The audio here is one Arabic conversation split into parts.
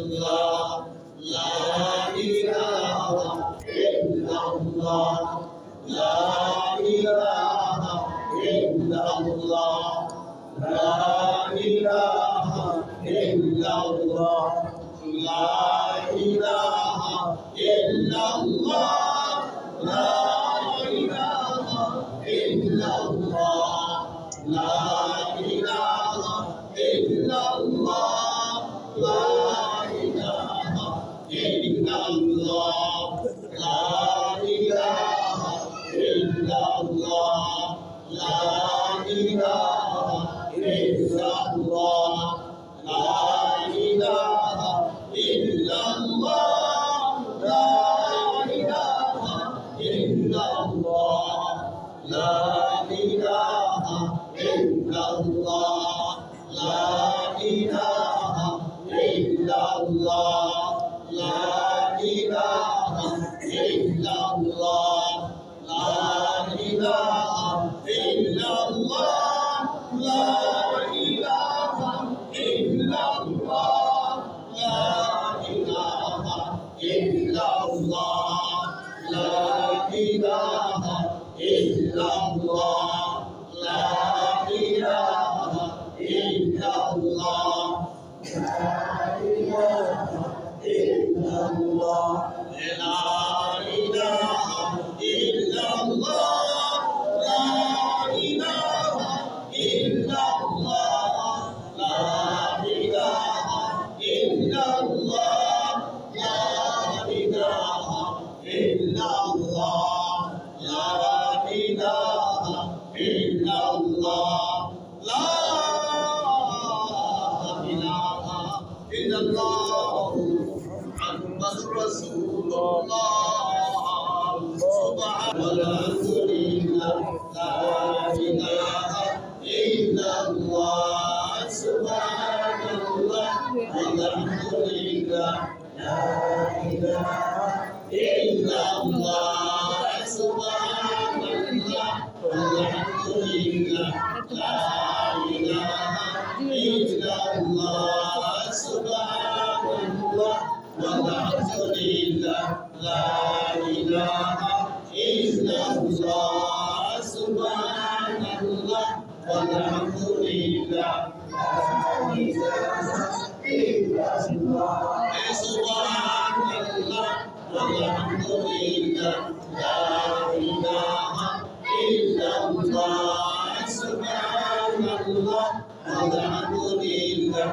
illallah la illallah. La illallah. La illallah. La ilaha illallah. إله إلا الله Yeah. إلا الله محمد رسول الله. سبحان والحمد لا إله إلا الله سبحان الله والحمد لله لا إله إلا الله سبحان الله والحمد لله لا إله إلا الله. سبحان لا إله إلا الله سبحان الله والحمد لله لا إله إلا الله سبحان الله الله والحمد لله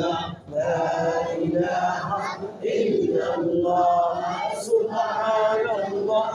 لله لا إله إلا الله سبحان الله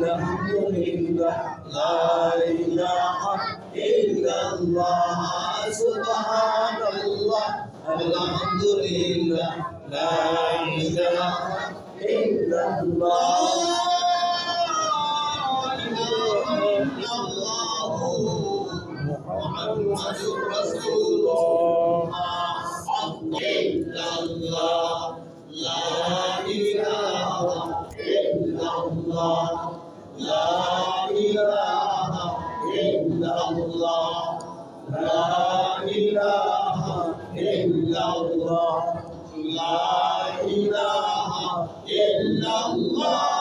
الحمد لله لا إله إلا الله سبحان الله الحمد لله لا إله إلا الله محمد Allah, la ilaha illallah, la ilaha illallah, la ilaha illallah.